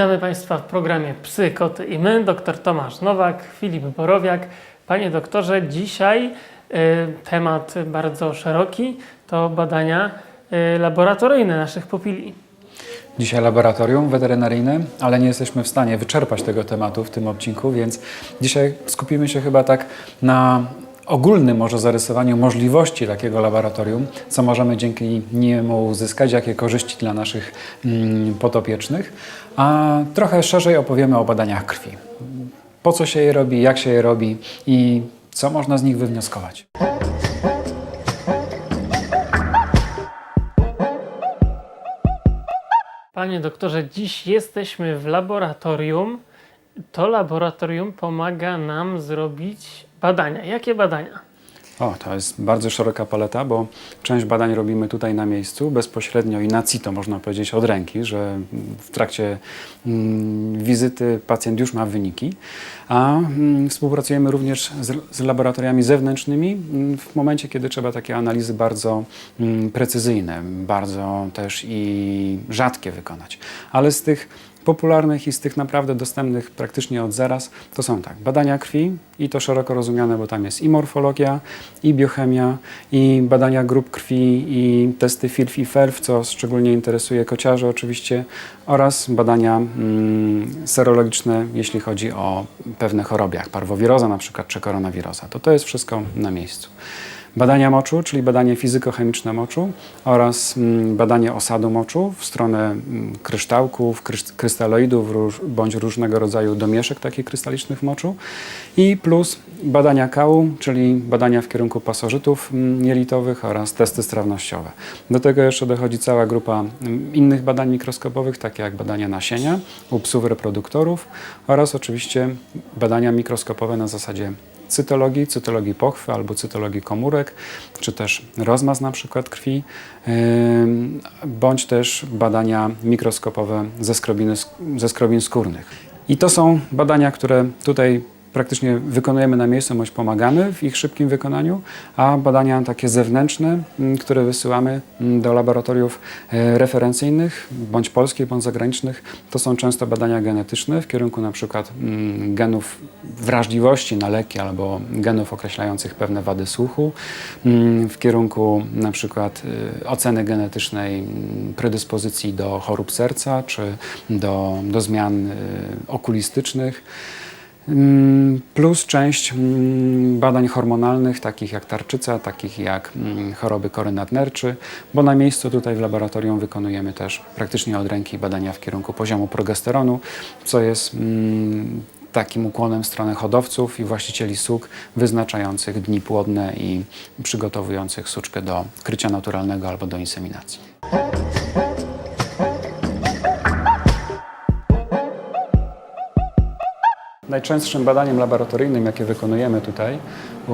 Witamy Państwa w programie Psy, Koty i My. Doktor Tomasz Nowak, Filip Borowiak. Panie doktorze, dzisiaj y, temat bardzo szeroki to badania y, laboratoryjne naszych pupili. Dzisiaj laboratorium weterynaryjne, ale nie jesteśmy w stanie wyczerpać tego tematu w tym odcinku, więc dzisiaj skupimy się chyba tak na ogólnym może zarysowaniu możliwości takiego laboratorium, co możemy dzięki niemu uzyskać, jakie korzyści dla naszych mm, potopiecznych, a trochę szerzej opowiemy o badaniach krwi. Po co się je robi, jak się je robi i co można z nich wywnioskować. Panie doktorze, dziś jesteśmy w laboratorium. To laboratorium pomaga nam zrobić badania. Jakie badania? O, to jest bardzo szeroka paleta, bo część badań robimy tutaj na miejscu, bezpośrednio i na CITO można powiedzieć od ręki, że w trakcie mm, wizyty pacjent już ma wyniki, a mm, współpracujemy również z, laboratoriami zewnętrznymi mm, w momencie, kiedy trzeba takie analizy bardzo precyzyjne, bardzo też i rzadkie wykonać. Ale z tych popularnych i z tych naprawdę dostępnych praktycznie od zaraz, to są tak, badania krwi i to szeroko rozumiane, bo tam jest i morfologia, i biochemia, i badania grup krwi, i testy FILF i FELF, co szczególnie interesuje kociarzy oczywiście, oraz badania mm, serologiczne, jeśli chodzi o pewne choroby, jak parwowiroza na przykład, czy koronawiroza. To to jest wszystko na miejscu. Badania moczu, czyli badanie fizykochemiczne moczu oraz mm, badanie osadu moczu w stronę mm, kryształków, krysz- krystaloidów bądź różnego rodzaju domieszek takich krystalicznych moczu i plus badania kału, czyli badania w kierunku pasożytów mm, jelitowych oraz testy strawnościowe. Do tego jeszcze dochodzi cała grupa innych badań mikroskopowych, takie jak badania nasienia u psów reproduktorów oraz oczywiście badania mikroskopowe na zasadzie cytologii, cytologii pochwy albo cytologii komórek, czy też rozmaz na przykład krwi, bądź też badania mikroskopowe ze skrobiny, sk- ze skrobin skórnych. I to są badania, które tutaj praktycznie wykonujemy na miejscu, bądź pomagamy w ich szybkim wykonaniu, a badania takie zewnętrzne, m, które wysyłamy m, do laboratoriów e, referencyjnych, bądź polskich, bądź zagranicznych, to są często badania genetyczne w kierunku na przykład m, genów wrażliwości na leki albo genów określających pewne wady słuchu, w kierunku na przykład y, oceny genetycznej predyspozycji do chorób serca czy do, do zmian y, okulistycznych. Mm, Plus część mm, badań hormonalnych, takich jak tarczyca, takich jak mm, choroby kory nadnerczy, bo na miejscu tutaj w laboratorium wykonujemy też praktycznie od ręki badania w kierunku poziomu progesteronu, co jest takim ukłonem w stronę hodowców i właścicieli suk wyznaczających dni płodne i przygotowujących suczkę do krycia naturalnego albo do inseminacji. Najczęstszym badaniem laboratoryjnym, jakie wykonujemy tutaj u,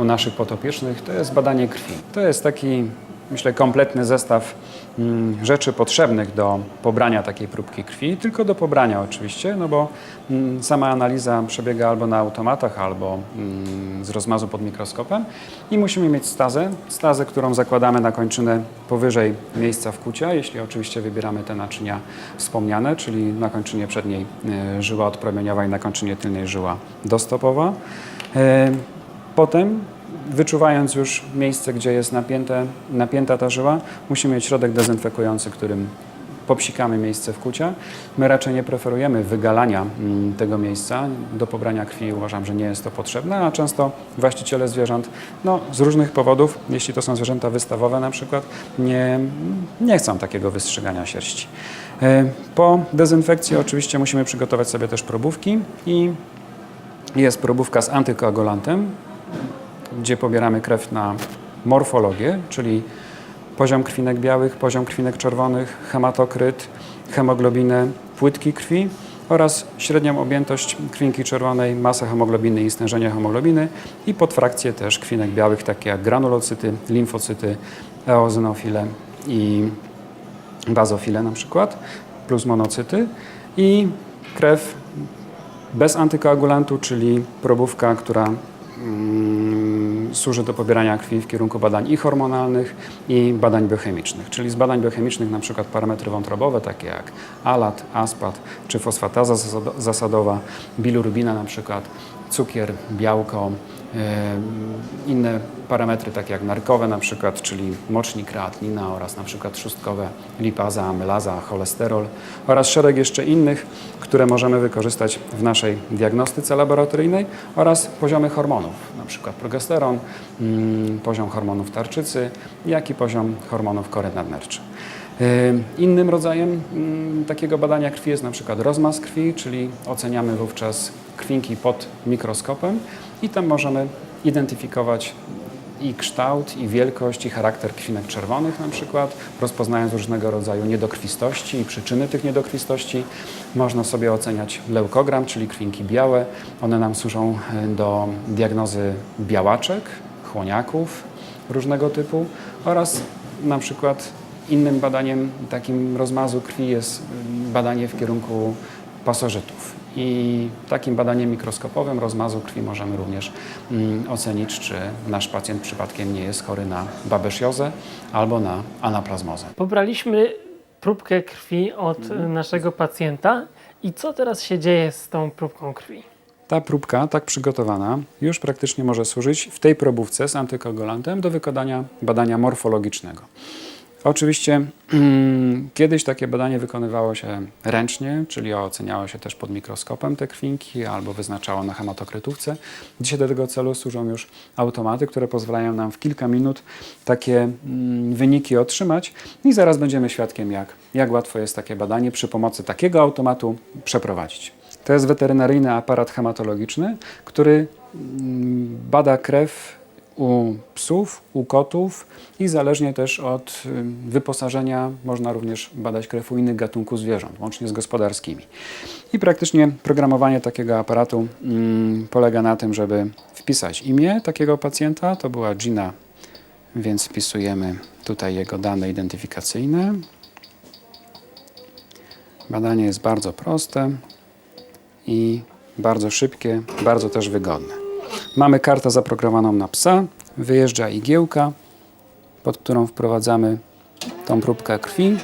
u naszych potopiecznych, to jest badanie krwi. To jest taki, myślę, kompletny zestaw mm, rzeczy potrzebnych do pobrania takiej próbki krwi, tylko do pobrania oczywiście, no bo mm, sama analiza przebiega albo na automatach, albo mm, z rozmazu pod mikroskopem. I musimy mieć stazę, stazę, którą zakładamy na kończynę powyżej miejsca wkucia, jeśli oczywiście wybieramy te naczynia wspomniane, czyli na kończynie przedniej e, żyła odpromieniowa i na kończynie tylnej żyła dostopowa. E, Potem, wyczuwając już miejsce, gdzie jest napięte, napięta ta żyła, musimy mieć środek dezynfekujący, którym popsikamy miejsce wkucia. My raczej nie preferujemy wygalania mm, tego miejsca. Do pobrania krwi uważam, że nie jest to potrzebne, a często właściciele zwierząt, no, z różnych powodów, jeśli to są zwierzęta wystawowe na przykład, nie, nie chcą takiego wystrzygania sierści. E, Po dezynfekcji oczywiście musimy przygotować sobie też probówki i jest probówka z antykoagulantem, gdzie pobieramy krew na morfologię, czyli poziom krwinek białych, poziom krwinek czerwonych, hematokryt, hemoglobinę, płytki krwi oraz średnią objętość krwinki czerwonej, masę hemoglobiny i stężenie hemoglobiny i podfrakcje też krwinek białych, takie jak granulocyty, limfocyty, eozinofile i bazofile na przykład, plus monocyty i krew bez antykoagulantu, czyli probówka, która mm, służy do pobierania krwi w kierunku badań i hormonalnych, i badań biochemicznych. Czyli z badań biochemicznych na przykład parametry wątrobowe, takie jak alat, aspat czy fosfataza zasado- zasadowa, bilirubina na przykład, cukier, białko, e, inne parametry takie jak narkowe na przykład, czyli mocznik, kreatinina oraz na przykład trzustkowe lipaza, amylaza, cholesterol oraz szereg jeszcze innych, które możemy wykorzystać w naszej diagnostyce laboratoryjnej oraz poziomy hormonów, przykład progesteron, mm, poziom hormonów tarczycy, jak i poziom hormonów kory nadnerczy. Y, Innym rodzajem mm, takiego badania krwi jest na przykład rozmaz krwi, czyli oceniamy wówczas krwinki pod mikroskopem i tam możemy identyfikować i kształt, i wielkość, i charakter krwinek czerwonych na przykład, rozpoznając różnego rodzaju niedokrwistości i przyczyny tych niedokrwistości. Można sobie oceniać leukogram, czyli krwinki białe. One nam służą y, do diagnozy białaczek, chłoniaków różnego typu oraz na przykład innym badaniem takim rozmazu krwi jest y, badanie w kierunku pasożytów. I takim badaniem mikroskopowym rozmazu krwi możemy również mm, ocenić, czy nasz pacjent przypadkiem nie jest chory na babesiozę albo na anaplazmozę. Pobraliśmy próbkę krwi od Mhm. naszego pacjenta i co teraz się dzieje z tą próbką krwi? Ta próbka, tak przygotowana, już praktycznie może służyć w tej probówce z antykoagulantem do wykonania badania morfologicznego. Oczywiście mm, kiedyś takie badanie wykonywało się ręcznie, czyli oceniało się też pod mikroskopem te krwinki albo wyznaczało na hematokrytówce. Dzisiaj do tego celu służą już automaty, które pozwalają nam w kilka minut takie mm, wyniki otrzymać i zaraz będziemy świadkiem, jak, jak łatwo jest takie badanie przy pomocy takiego automatu przeprowadzić. To jest weterynaryjny aparat hematologiczny, który mm, bada krew u psów, u kotów i zależnie też od wyposażenia można również badać krew u innych gatunków zwierząt, łącznie z gospodarskimi. I praktycznie programowanie takiego aparatu mm, polega na tym, żeby wpisać imię takiego pacjenta, to była Gina, więc wpisujemy tutaj jego dane identyfikacyjne. Badanie jest bardzo proste i bardzo szybkie, bardzo też wygodne. Mamy kartę zaprogramowaną na psa, wyjeżdża igiełka, pod którą wprowadzamy tą próbkę krwi.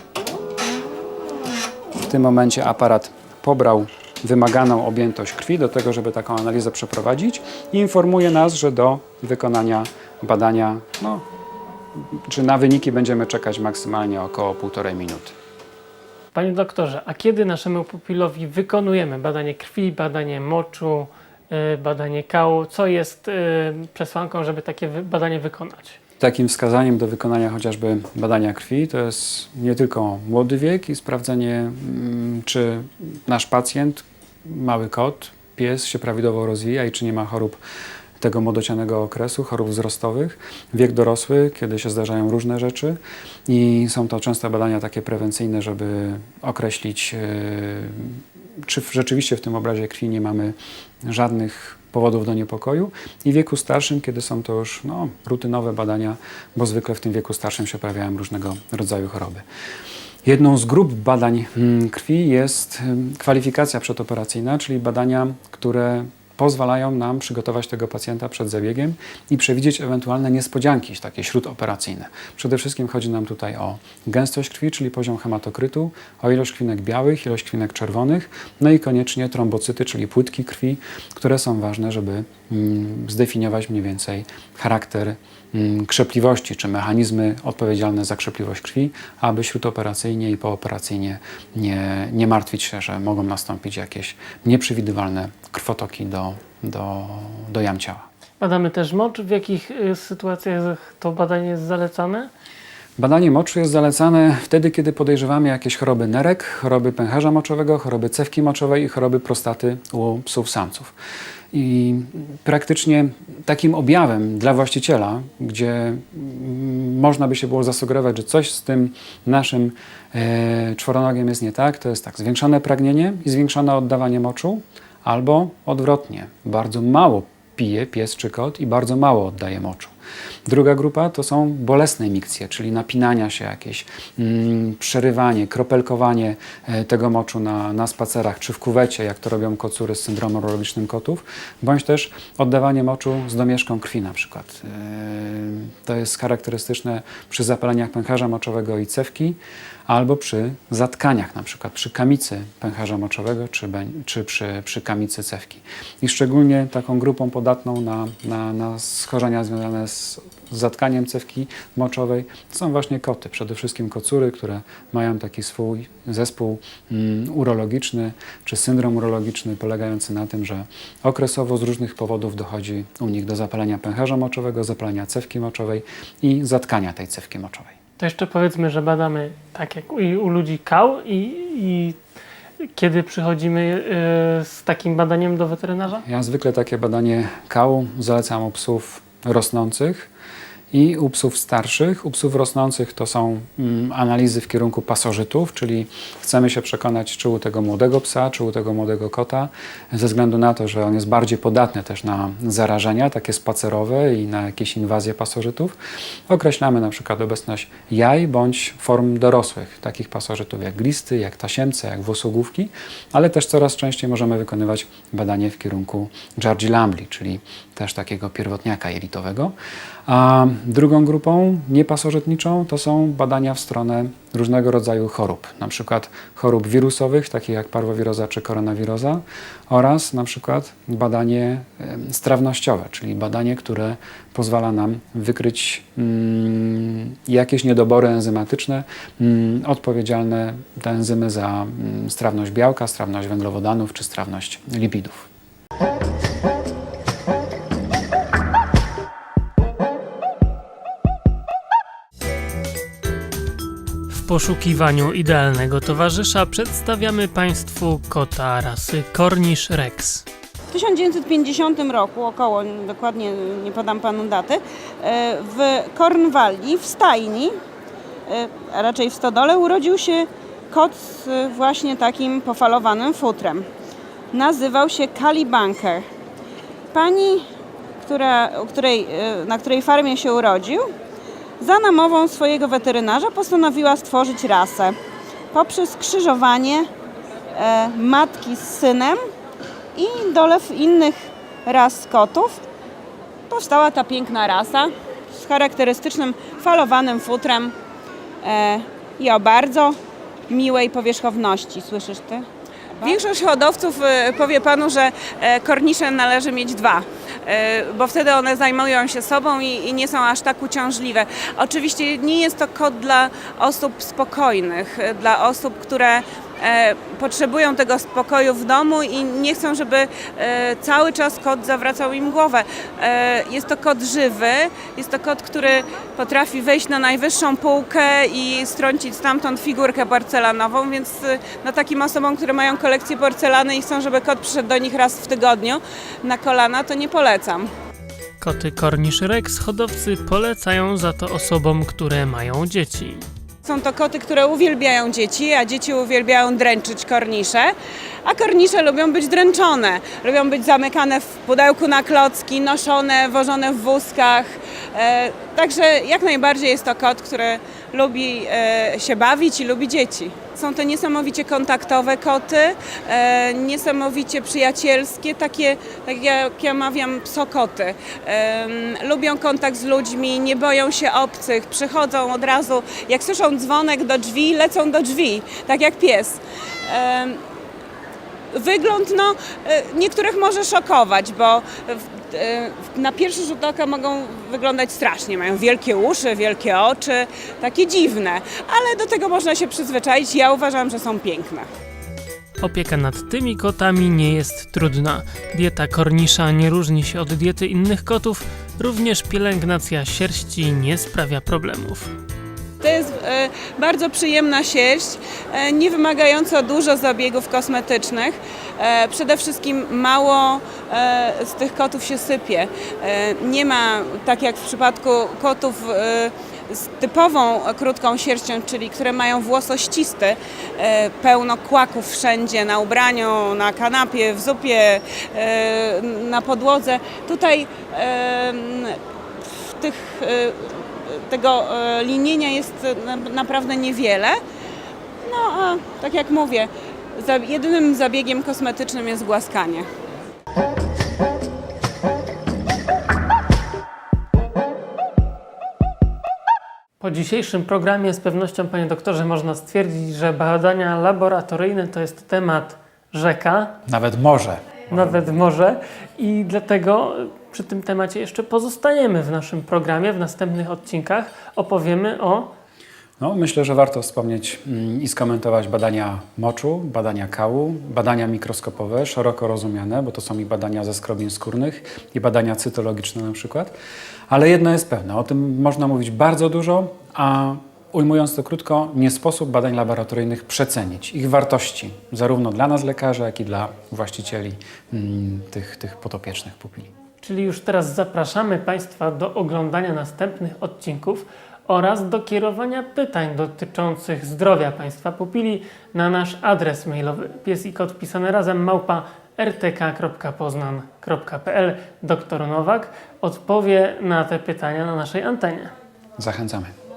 W tym momencie aparat pobrał wymaganą objętość krwi do tego, żeby taką analizę przeprowadzić i informuje nas, że do wykonania badania, no, czy na wyniki będziemy czekać maksymalnie około półtorej minuty. Panie doktorze, a kiedy naszemu pupilowi wykonujemy badanie krwi, badanie moczu, badanie kału? Co jest y, przesłanką, żeby takie badanie wykonać? Takim wskazaniem do wykonania chociażby badania krwi to jest nie tylko młody wiek i sprawdzenie, mm, czy nasz pacjent, mały kot, pies się prawidłowo rozwija i czy nie ma chorób tego młodocianego okresu, chorób wzrostowych. Wiek dorosły, kiedy się zdarzają różne rzeczy i są to często badania takie prewencyjne, żeby określić, yy, czy rzeczywiście w tym obrazie krwi nie mamy żadnych powodów do niepokoju i w wieku starszym, kiedy są to już no, rutynowe badania, bo zwykle w tym wieku starszym się pojawiają różnego rodzaju choroby. Jedną z grup badań mm, krwi jest ym, kwalifikacja przedoperacyjna, czyli badania, które pozwalają nam przygotować tego pacjenta przed zabiegiem i przewidzieć ewentualne niespodzianki takie śródoperacyjne. Przede wszystkim chodzi nam tutaj o gęstość krwi, czyli poziom hematokrytu, o ilość krwinek białych, ilość krwinek czerwonych, no i koniecznie trombocyty, czyli płytki krwi, które są ważne, żeby mm, zdefiniować mniej więcej charakter krzepliwości, czy mechanizmy odpowiedzialne za krzepliwość krwi, aby śródoperacyjnie i pooperacyjnie nie, nie martwić się, że mogą nastąpić jakieś nieprzewidywalne krwotoki do, do, do jam ciała. Badamy też mocz. W jakich y, sytuacjach to badanie jest zalecane? Badanie moczu jest zalecane wtedy, kiedy podejrzewamy jakieś choroby nerek, choroby pęcherza moczowego, choroby cewki moczowej i choroby prostaty u psów samców. I praktycznie takim objawem dla właściciela, gdzie mm, można by się było zasugerować, że coś z tym naszym e, czworonogiem jest nie tak, to jest tak zwiększone pragnienie i zwiększone oddawanie moczu, albo odwrotnie, bardzo mało pije pies czy kot i bardzo mało oddaje moczu. Druga grupa to są bolesne mikcje, czyli napinania się jakieś, mm, przerywanie, kropelkowanie e, tego moczu na, na spacerach czy w kuwecie, jak to robią kocury z syndromem urologicznym kotów, bądź też oddawanie moczu z domieszką krwi na przykład. E, To jest charakterystyczne przy zapaleniach pęcherza moczowego i cewki, albo przy zatkaniach, na przykład przy kamicy pęcherza moczowego, czy, czy przy, przy kamicy cewki. I szczególnie taką grupą podatną na, na, na schorzenia związane z zatkaniem cewki moczowej są właśnie koty. Przede wszystkim kocury, które mają taki swój zespół mm, urologiczny, czy syndrom urologiczny polegający na tym, że okresowo z różnych powodów dochodzi u nich do zapalenia pęcherza moczowego, zapalenia cewki moczowej i zatkania tej cewki moczowej. To jeszcze powiedzmy, że badamy tak jak u, u ludzi kał i, i kiedy przychodzimy e, z takim badaniem do weterynarza? Ja zwykle takie badanie kału zalecam u psów rosnących i u psów starszych. U psów rosnących to są mm, analizy w kierunku pasożytów, czyli chcemy się przekonać, czy u tego młodego psa, czy u tego młodego kota, ze względu na to, że on jest bardziej podatny też na zarażenia, takie spacerowe i na jakieś inwazje pasożytów. Określamy na przykład obecność jaj bądź form dorosłych, takich pasożytów jak glisty, jak tasiemce, jak włosogłówki, ale też coraz częściej możemy wykonywać badanie w kierunku Giardi-Lambli, czyli też takiego pierwotniaka jelitowego. A drugą grupą niepasożytniczą to są badania w stronę różnego rodzaju chorób, na przykład chorób wirusowych, takich jak parwowiroza czy koronawiroza oraz na przykład badanie strawnościowe, czyli badanie, które pozwala nam wykryć mm, jakieś niedobory enzymatyczne mm, odpowiedzialne te enzymy za mm, strawność białka, strawność węglowodanów czy strawność lipidów. Poszukiwaniu idealnego towarzysza przedstawiamy Państwu kota rasy Cornish Rex. W 1950 roku, około, dokładnie nie podam panu daty, e, w Cornwalli, w stajni, e, a raczej w stodole, urodził się kot z właśnie takim pofalowanym futrem. Nazywał się Calibanker. Pani, która, której, e, na której farmie się urodził, za namową swojego weterynarza postanowiła stworzyć rasę poprzez krzyżowanie e, matki z synem i dolew innych ras kotów powstała ta piękna rasa z charakterystycznym falowanym futrem e, i o bardzo miłej powierzchowności. Słyszysz ty? Większość hodowców e, powie panu, że kornisze należy mieć dwa, bo wtedy one zajmują się sobą i, i nie są aż tak uciążliwe. Oczywiście nie jest to kot dla osób spokojnych, e, dla osób, które e, potrzebują tego spokoju w domu i nie chcą, żeby e, cały czas kot zawracał im głowę. E, jest to kot żywy, jest to kot, który potrafi wejść na najwyższą półkę i strącić stamtąd figurkę porcelanową, więc e, no, takim osobom, które mają kolekcję porcelany i chcą, żeby kot przyszedł do nich raz w tygodniu na kolana, to nie polecam. Koty Cornish Rex hodowcy polecają za to osobom, które mają dzieci. Są to koty, które uwielbiają dzieci, a dzieci uwielbiają dręczyć kornisze, a kornisze lubią być dręczone. Lubią być zamykane w pudełku na klocki, noszone, wożone w wózkach. E, także jak najbardziej jest to kot, który lubi e, się bawić i lubi dzieci. Są to niesamowicie kontaktowe koty, e, niesamowicie przyjacielskie, takie, tak jak ja mawiam, psokoty. Lubią kontakt z ludźmi, nie boją się obcych, przychodzą od razu, jak słyszą dzwonek do drzwi, lecą do drzwi, tak jak pies. E, Wygląd no, e, niektórych może szokować, bo w- e, na pierwszy rzut oka mogą wyglądać strasznie. Mają wielkie uszy, wielkie oczy, takie dziwne, ale do tego można się przyzwyczaić. Ja uważam, że są piękne. Opieka nad tymi kotami nie jest trudna. Dieta kornisza nie różni się od diety innych kotów, również pielęgnacja sierści nie sprawia problemów. To jest e, bardzo przyjemna sierść, e, nie wymagająca dużo zabiegów kosmetycznych. E, przede wszystkim mało z tych kotów się sypie. Nie ma, tak jak w przypadku kotów z typową krótką sierścią, czyli które mają włosościsty, pełno kłaków wszędzie, na ubraniu, na kanapie, w zupie, na podłodze. Tutaj w tych, tego y, linienia jest na- naprawdę niewiele. No a tak jak mówię, jedynym zabiegiem kosmetycznym jest głaskanie. Po dzisiejszym programie z pewnością, panie doktorze, można stwierdzić, że badania laboratoryjne to jest temat rzeka, Nawet może. Nawet może i dlatego przy tym temacie jeszcze pozostajemy w naszym programie. W następnych odcinkach opowiemy o No, myślę, że warto wspomnieć mm, i skomentować badania moczu, badania kału, badania mikroskopowe, szeroko rozumiane, bo to są i badania ze skrobin skórnych, i badania cytologiczne na przykład. Ale jedno jest pewne, o tym można mówić bardzo dużo, a ujmując to krótko, nie sposób badań laboratoryjnych przecenić ich wartości, zarówno dla nas lekarzy, jak i dla właścicieli mm, tych, tych potopiecznych pupili. Czyli już teraz zapraszamy Państwa do oglądania następnych odcinków oraz do kierowania pytań dotyczących zdrowia Państwa pupili na nasz adres mailowy pies i kot pisane razem małpa rtk.poznan.pl. Doktor Nowak odpowie na te pytania na naszej antenie. Zachęcamy.